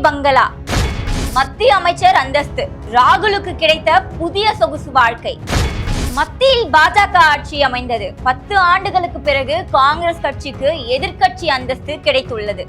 பங்களா. மத்திய அமைச்சர் அந்தஸ்து ராகுலுக்கு கிடைத்த புதிய சொகுசு வாழ்க்கை. மத்தியில் பாஜக ஆட்சி அமைந்தது. பத்து ஆண்டுகளுக்கு பிறகு காங்கிரஸ் கட்சிக்கு எதிர்க்கட்சி அந்தஸ்து கிடைத்துள்ளது.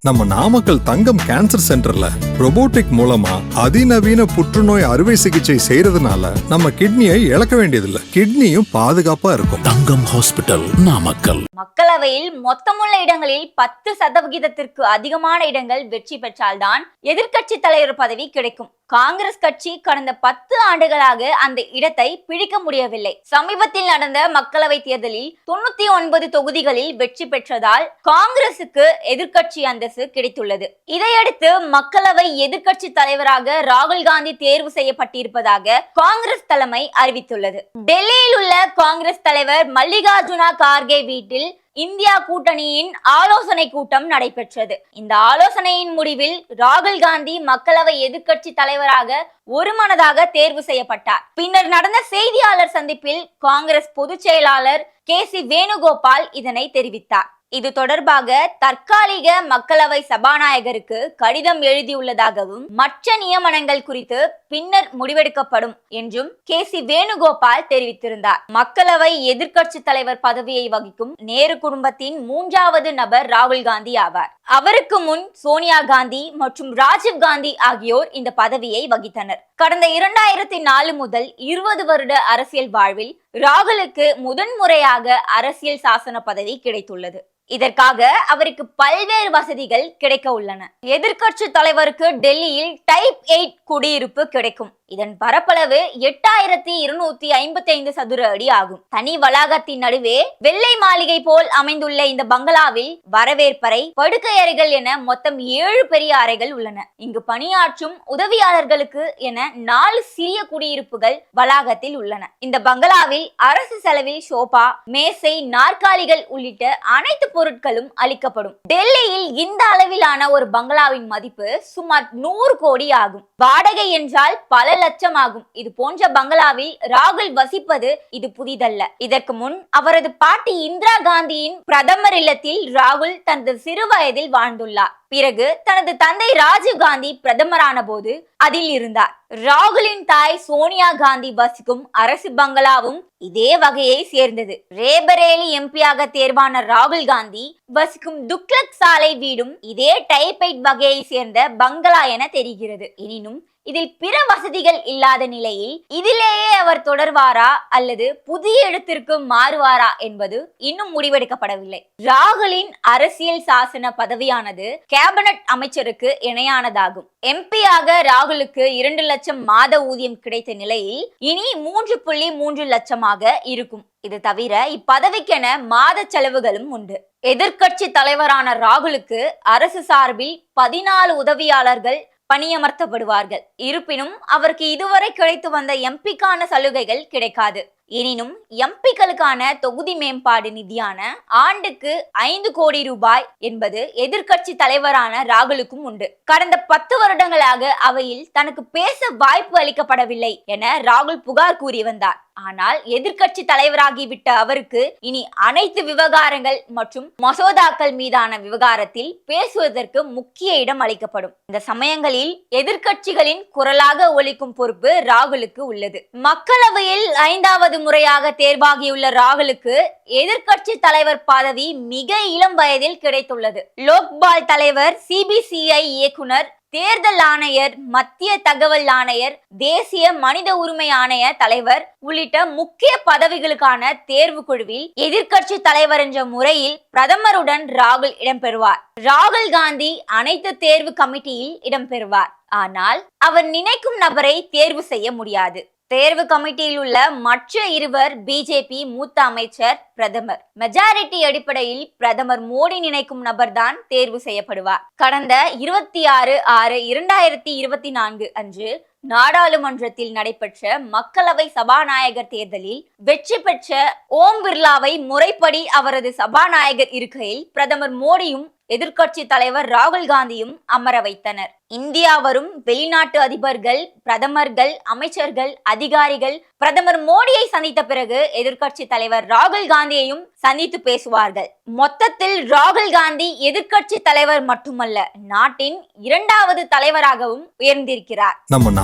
நம்ம நாமக்கல் தங்கம் கேன்சர் சென்டர்ல robotic மூலமா அதிநவீன புற்றுநோய் அறுவை சிகிச்சை செய்யறதுனால நம்ம கிட்னியை இழக்க வேண்டியதில்லை. கிட்னியும் பாதுகாப்பா இருக்கும். தங்கம் ஹாஸ்பிட்டல் நாமக்கல். மக்களவையில் மொத்தமுள்ள இடங்களில் பத்து சதவிகிதத்திற்கு அதிகமான இடங்கள் வெற்றி பெற்றால்தான் எதிர்க்கட்சி தலைவர் பதவி கிடைக்கும். காங்கிரஸ் கட்சி கடந்த பத்து ஆண்டுகளாக அந்த இடத்தை பிடிக்க முடியவில்லை. சமீபத்தில் நடந்த மக்களவை தேர்தலில் தொண்ணூத்தி ஒன்பது தொகுதிகளில் வெற்றி பெற்றதால் காங்கிரசுக்கு எதிர்க்கட்சி அந்தஸ்து கிடைத்துள்ளது. இதையடுத்து மக்களவை எதிர்க்கட்சி தலைவராக ராகுல் காந்தி தேர்வு செய்யப்பட்டிருப்பதாக காங்கிரஸ் தலைமை அறிவித்துள்ளது. டெல்லியில் உள்ள காங்கிரஸ் தலைவர் மல்லிகார்ஜுனா கார்கே வீட்டில் இந்தியா கூட்டணியின் ஆலோசனை கூட்டம் நடைபெற்றது. இந்த ஆலோசனையின் முடிவில் ராகுல் காந்தி மக்களவை எதிர்க்கட்சி தலைவராக ஒருமனதாக தேர்வு செய்யப்பட்டார். பின்னர் நடந்த செய்தியாளர் சந்திப்பில் காங்கிரஸ் பொதுச் செயலாளர் கே சி வேணுகோபால் இதனை தெரிவித்தார். இது தொடர்பாக தற்காலிக மக்களவை சபாநாயகருக்கு கடிதம் எழுதியுள்ளதாகவும் மற்ற நியமனங்கள் குறித்து பின்னர் முடிவெடுக்கப்படும் என்றும் கே. சி. வேணுகோபால் தெரிவித்திருந்தார். மக்களவை எதிர்க்கட்சி தலைவர் பதவியை வகிக்கும் நேரு குடும்பத்தின் மூன்றாவது நபர் ராகுல் காந்தி ஆவார். அவருக்கு முன் சோனியா காந்தி மற்றும் ராஜீவ் காந்தி ஆகியோர் இந்த பதவியை வகித்தனர். கடந்த இரண்டாயிரத்தி நாலு முதல் இருபது வருட அரசியல் வாழ்வில் ராகுலுக்கு முதன்முறையாக அரசியல் சாசன பதவி கிடைத்துள்ளது. இதற்காக அவருக்கு பல்வேறு வசதிகள் கிடைக்க உள்ளன. எதிர்கட்சி தலைவருக்கு டெல்லியில் டைப் எயிட் குடியிருப்பு கிடைக்கும். இதன் பரப்பளவு எட்டாயிரத்தி இருநூத்தி ஐம்பத்தி ஐந்து சதுர அடி ஆகும். தனி வளாகத்தின் நடுவே வெள்ளை மாளிகை போல் அமைந்துள்ள இந்த பங்களாவில் வரவேற்பறை படுக்கை அறைகள் என மொத்தம் ஏழு பெரிய அறைகள் உள்ளன. இங்கு பணியாற்றும் உதவியாளர்களுக்கு என நாலு சிறிய குடியிருப்புகள் வளாகத்தில் உள்ளன. இந்த பங்களாவில் அரசு செலவில் சோபா மேசை நாற்காலிகள் உள்ளிட்ட அனைத்து பொருட்களும் அளிக்கப்படும். டெல்லியில் இந்த அளவிலான ஒரு பங்களாவின் மதிப்பு சுமார் நூறு கோடி ஆகும். வாடகை என்றால் பல லட்சம் ஆகும் இது போன்ற பங்களாவில் ராகுல் வசிப்பது இது புதிதல்ல. இதற்கு முன் அவரது பாட்டி இந்திரா காந்தியின் பிரதமர் இல்லத்தில் ராகுல் தனது சிறு வயதில் வாழ்ந்துள்ளார். பிறகு தனது தந்தை ராஜீவ் காந்தி பிரதமரான போது அதில் இருந்தார். ராகுலின் தாய் சோனியா காந்தி வசிக்கும் அரசு பங்களாவும் இதே வகையை சேர்ந்தது. ரேபரேலி எம்பியாக தேர்வான ராகுல் காந்தி வசிக்கும் துக்லக் சாலை வீடும் இதே டைபைட் வகையை சேர்ந்த பங்களா என தெரிகிறது. எனினும் இதில் பிற வசதிகள் இல்லாத நிலையில் இதிலேயே அவர் தொடர்வாரா அல்லது புதிய இடத்திற்கு மாறுவாரா என்பது இன்னும் முடிவெடுக்கப்படவில்லை. ராகுலின் அரசியல் சாசன பதவியானது கேபினட் அமைச்சருக்கு இணையானதாகும். எம்பியாக ராகுலுக்கு இரண்டு லட்சம் மாத ஊதியம் கிடைத்த நிலையில் இனி மூன்று புள்ளி மூன்று லட்சமாக இருக்கும். இது தவிர இப்பதவிக்கென மாத செலவுகளும் உண்டு. எதிர்க்கட்சி தலைவரான ராகுலுக்கு அரசு சார்பில் பதினாலு உதவியாளர்கள் பணியமர்த்தப்படுவார்கள். இருப்பினும் அவருக்கு இதுவரை கிடைத்து வந்த எம்பிக்கான சலுகைகள் கிடைக்காது. எனினும் எம்பிக்களுக்கான தொகுதி மேம்பாடு நிதியான ஆண்டுக்கு ஐந்து கோடி ரூபாய் என்பது எதிர்க்கட்சி தலைவரான ராகுலுக்கும் உண்டு. கடந்த பத்து வருடங்களாக அவையில் தனக்கு பேச வாய்ப்பு அளிக்கப்படவில்லை என ராகுல் புகார் கூறி வந்தார். ஆனால் எதிர்கட்சி தலைவராகிவிட்ட அவருக்கு இனி அனைத்து விவகாரங்கள் மற்றும் மசோதாக்கள் மீதான விவகாரத்தில் பேசுவதற்கு முக்கிய இடம் அளிக்கப்படும். இந்த சமயங்களில் எதிர்க்கட்சிகளின் குரலாக ஒழிக்கும் பொறுப்பு ராகுலுக்கு உள்ளது. மக்களவையில் ஐந்தாவது மூன்றாவது முறையாக தேர்வாகியுள்ள ராகுலுக்கு எதிர்கட்சி தலைவர் பதவி மிக இளம் வயதில் கிடைத்துள்ளது. லோக்பால் தலைவர் சிபிசிஐ இயக்குனர் தேர்தல் ஆணையர் மத்திய தகவல் ஆணையர் தேசிய மனித உரிமை ஆணைய தலைவர் உள்ளிட்ட முக்கிய பதவிகளுக்கான தேர்வு குழுவில் எதிர்கட்சி தலைவர் என்ற முறையில் பிரதமருடன் ராகுல் இடம்பெறுவார். ராகுல் காந்தி அனைத்து தேர்வு கமிட்டியில் இடம்பெறுவார். ஆனால் அவர் நினைக்கும் நபரை தேர்வு செய்ய முடியாது. தேர்வு கமிட்டியில் உள்ள மற்ற இருவர் பிஜேபி மூத்த அமைச்சர் பிரதமர். மெஜாரிட்டி அடிப்படையில் பிரதமர் மோடி நினைக்கும் நபர்தான் தேர்வு செய்யப்படுவார். கடந்த இருபத்தி ஆறு ஆறு இரண்டாயிரத்தி இருபத்தி நான்கு அன்று நாடாளுமன்றத்தில் நடைபெற்ற மக்களவை சபாநாயகர் தேர்தலில் வெற்றி பெற்ற ஓம் பிர்லாவை முறைப்படி அவரது சபாநாயகர் இருக்கையில் பிரதமர் மோடியும் எதிர்க்கட்சி தலைவர் ராகுல் காந்தியும் அமர வைத்தனர். இந்தியா வரும் வெளிநாட்டு அதிபர்கள் பிரதமர்கள் அமைச்சர்கள் அதிகாரிகள் பிரதமர் மோடியை சந்தித்த பிறகு எதிர்க்கட்சி தலைவர் ராகுல் காந்தியையும் சந்தித்து பேசுவார்கள். மொத்தத்தில் ராகுல் காந்தி எதிர்க்கட்சி தலைவர் மட்டுமல்ல நாட்டின் இரண்டாவது தலைவராகவும் உயர்ந்திருக்கிறார். நம்ம